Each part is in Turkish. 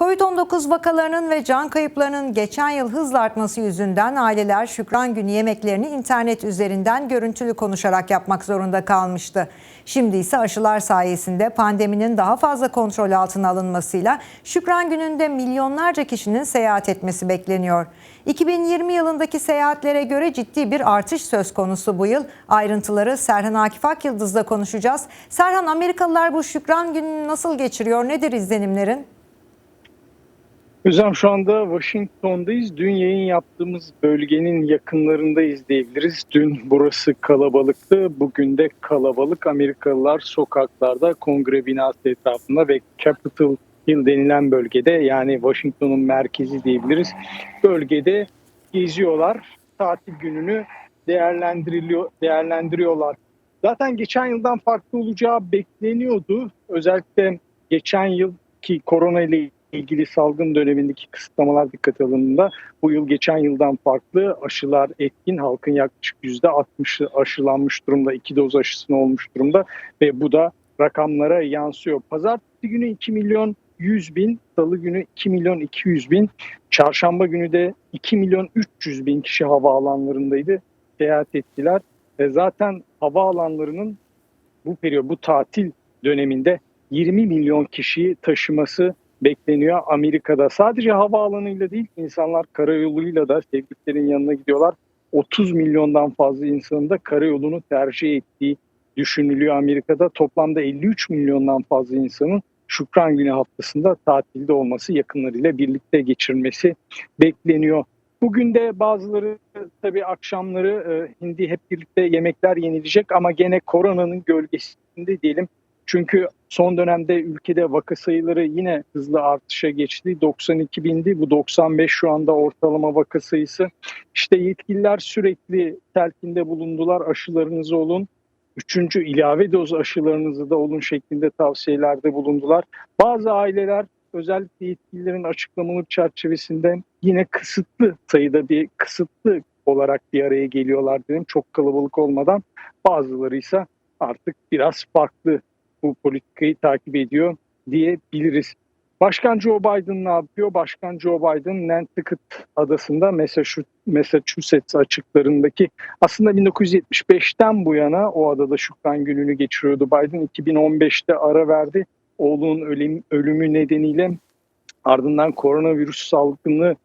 Covid-19 vakalarının ve can kayıplarının geçen yıl hızla artması yüzünden aileler Şükran Günü yemeklerini internet üzerinden görüntülü konuşarak yapmak zorunda kalmıştı. Şimdi ise aşılar sayesinde pandeminin daha fazla kontrol altına alınmasıyla Şükran Günü'nde milyonlarca kişinin seyahat etmesi bekleniyor. 2020 yılındaki seyahatlere göre ciddi bir artış söz konusu bu yıl. Ayrıntıları Serhan Akif Akyıldız'la konuşacağız. Serhan Amerikalılar bu Şükran Günü'nü nasıl geçiriyor? Nedir izlenimlerin? Hocam şu anda Washington'dayız. Dün yayın yaptığımız bölgenin yakınlarındayız diyebiliriz. Dün burası kalabalıktı. Bugün de kalabalık. Amerikalılar sokaklarda, kongre binası etrafında ve Capitol Hill denilen bölgede yani Washington'un merkezi diyebiliriz. Bölgede geziyorlar. Tatil gününü değerlendiriliyor, değerlendiriyorlar. Zaten geçen yıldan farklı olacağı bekleniyordu. Özellikle geçen yıl ki korona ile ilgili salgın dönemindeki kısıtlamalar dikkate alındığında bu yıl geçen yıldan farklı aşılar etkin halkın yaklaşık %60'ı aşılanmış durumda iki doz aşısını olmuş durumda ve bu da rakamlara yansıyor. Pazartesi günü 2 milyon 100 bin, salı günü 2 milyon 200 bin, çarşamba günü de 2 milyon 300 bin kişi havaalanlarındaydı, seyahat ettiler. Ve zaten havaalanlarının bu periyot, bu tatil döneminde 20 milyon kişiyi taşıması bekleniyor Amerika'da. Sadece havaalanıyla değil insanlar karayoluyla da sevdiklerin yanına gidiyorlar. 30 milyondan fazla insanın da karayolunu tercih ettiği düşünülüyor Amerika'da. Toplamda 53 milyondan fazla insanın Şükran Günü haftasında tatilde olması, yakınlarıyla birlikte geçirmesi bekleniyor. Bugün de bazıları tabii akşamları e, hindi hep birlikte yemekler yenilecek ama gene koronanın gölgesinde diyelim. Çünkü son dönemde ülkede vaka sayıları yine hızlı artışa geçti. 92 bindi. Bu 95 şu anda ortalama vaka sayısı. İşte yetkililer sürekli telkinde bulundular. Aşılarınızı olun. Üçüncü ilave doz aşılarınızı da olun şeklinde tavsiyelerde bulundular. Bazı aileler özellikle yetkililerin açıklamaları çerçevesinde yine kısıtlı sayıda bir kısıtlı olarak bir araya geliyorlar dedim. Çok kalabalık olmadan. Bazıları ise artık biraz farklı bu politikayı takip ediyor diyebiliriz. Başkan Joe Biden ne yapıyor? Başkan Joe Biden Nantucket adasında Massachusetts açıklarındaki aslında 1975'ten bu yana o adada Şükran Günü'nü geçiriyordu. Biden 2015'te ara verdi. Oğlunun ölüm, ölümü nedeniyle ardından koronavirüs salgını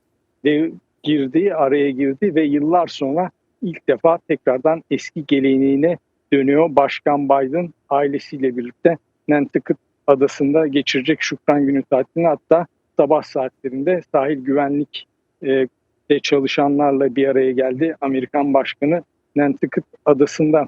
de girdi, araya girdi ve yıllar sonra ilk defa tekrardan eski geleneğine dönüyor. Başkan Biden ailesiyle birlikte Nantucket adasında geçirecek Şükran Günü tatilini hatta sabah saatlerinde sahil güvenlik e, de çalışanlarla bir araya geldi. Amerikan Başkanı Nantucket adasında.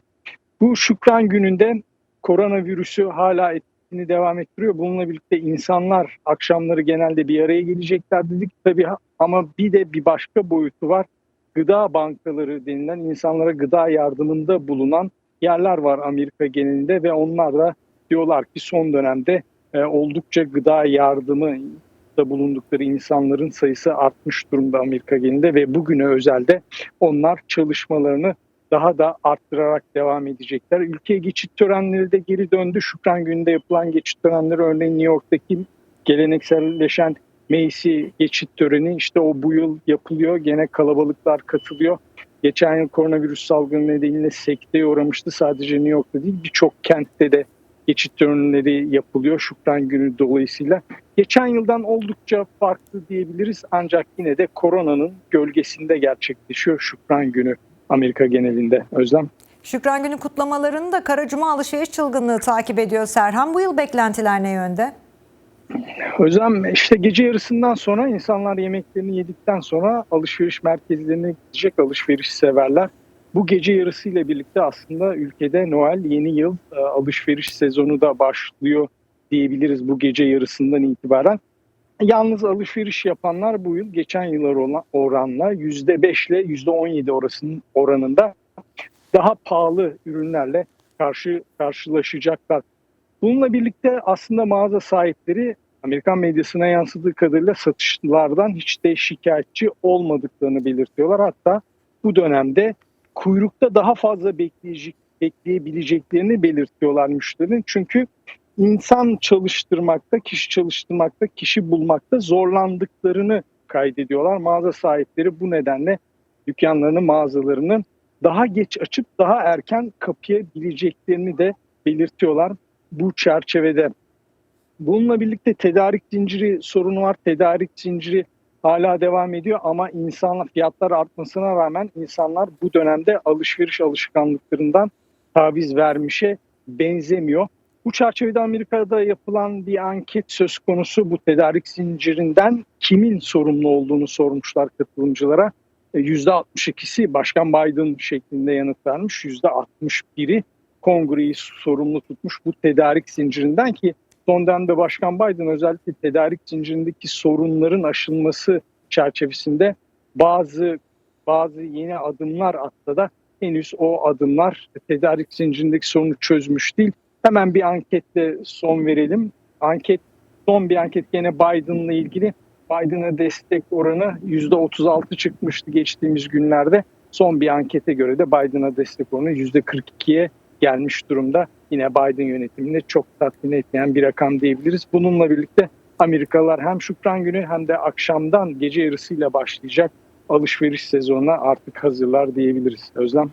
Bu Şükran Günü'nde koronavirüsü hala etkisini devam ettiriyor. Bununla birlikte insanlar akşamları genelde bir araya gelecekler dedik. Tabii ama bir de bir başka boyutu var. Gıda bankaları denilen insanlara gıda yardımında bulunan yerler var Amerika genelinde ve onlar da diyorlar ki son dönemde e, oldukça gıda yardımı da bulundukları insanların sayısı artmış durumda Amerika genelinde ve bugüne özelde onlar çalışmalarını daha da arttırarak devam edecekler. Ülkeye geçit törenleri de geri döndü. Şükran gününde yapılan geçit törenleri örneğin New York'taki gelenekselleşen Macy geçit töreni işte o bu yıl yapılıyor. Gene kalabalıklar katılıyor. Geçen yıl koronavirüs salgını nedeniyle sekteye uğramıştı. Sadece New York'ta değil birçok kentte de geçit törenleri yapılıyor Şükran Günü dolayısıyla. Geçen yıldan oldukça farklı diyebiliriz ancak yine de koronanın gölgesinde gerçekleşiyor Şükran Günü Amerika genelinde. Özlem. Şükran Günü kutlamalarını da Karacuma alışveriş çılgınlığı takip ediyor Serhan. Bu yıl beklentiler ne yönde? Hocam işte gece yarısından sonra insanlar yemeklerini yedikten sonra alışveriş merkezlerine gidecek alışveriş severler. Bu gece yarısıyla birlikte aslında ülkede Noel yeni yıl e, alışveriş sezonu da başlıyor diyebiliriz bu gece yarısından itibaren. Yalnız alışveriş yapanlar bu yıl geçen yıllar oranla %5 ile %17 orasının oranında daha pahalı ürünlerle karşı karşılaşacaklar. Bununla birlikte aslında mağaza sahipleri Amerikan medyasına yansıdığı kadarıyla satışlardan hiç de şikayetçi olmadıklarını belirtiyorlar. Hatta bu dönemde kuyrukta daha fazla bekleyecek, bekleyebileceklerini belirtiyorlar müşterinin. Çünkü insan çalıştırmakta, kişi çalıştırmakta, kişi bulmakta zorlandıklarını kaydediyorlar. Mağaza sahipleri bu nedenle dükkanlarını, mağazalarını daha geç açıp daha erken kapayabileceklerini de belirtiyorlar bu çerçevede. Bununla birlikte tedarik zinciri sorunu var. Tedarik zinciri hala devam ediyor ama insanlar fiyatlar artmasına rağmen insanlar bu dönemde alışveriş alışkanlıklarından taviz vermişe benzemiyor. Bu çerçevede Amerika'da yapılan bir anket söz konusu bu tedarik zincirinden kimin sorumlu olduğunu sormuşlar katılımcılara. E, %62'si Başkan Biden şeklinde yanıt vermiş. %61'i kongreyi sorumlu tutmuş bu tedarik zincirinden ki son dönemde Başkan Biden özellikle tedarik zincirindeki sorunların aşılması çerçevesinde bazı bazı yeni adımlar attı da henüz o adımlar tedarik zincirindeki sorunu çözmüş değil. Hemen bir anketle son verelim. Anket son bir anket gene Biden'la ilgili. Biden'a destek oranı %36 çıkmıştı geçtiğimiz günlerde. Son bir ankete göre de Biden'a destek oranı %42'ye gelmiş durumda. Yine Biden yönetiminde çok tatmin etmeyen bir rakam diyebiliriz. Bununla birlikte Amerikalılar hem Şükran Günü hem de akşamdan gece yarısıyla başlayacak alışveriş sezonuna artık hazırlar diyebiliriz. Özlem.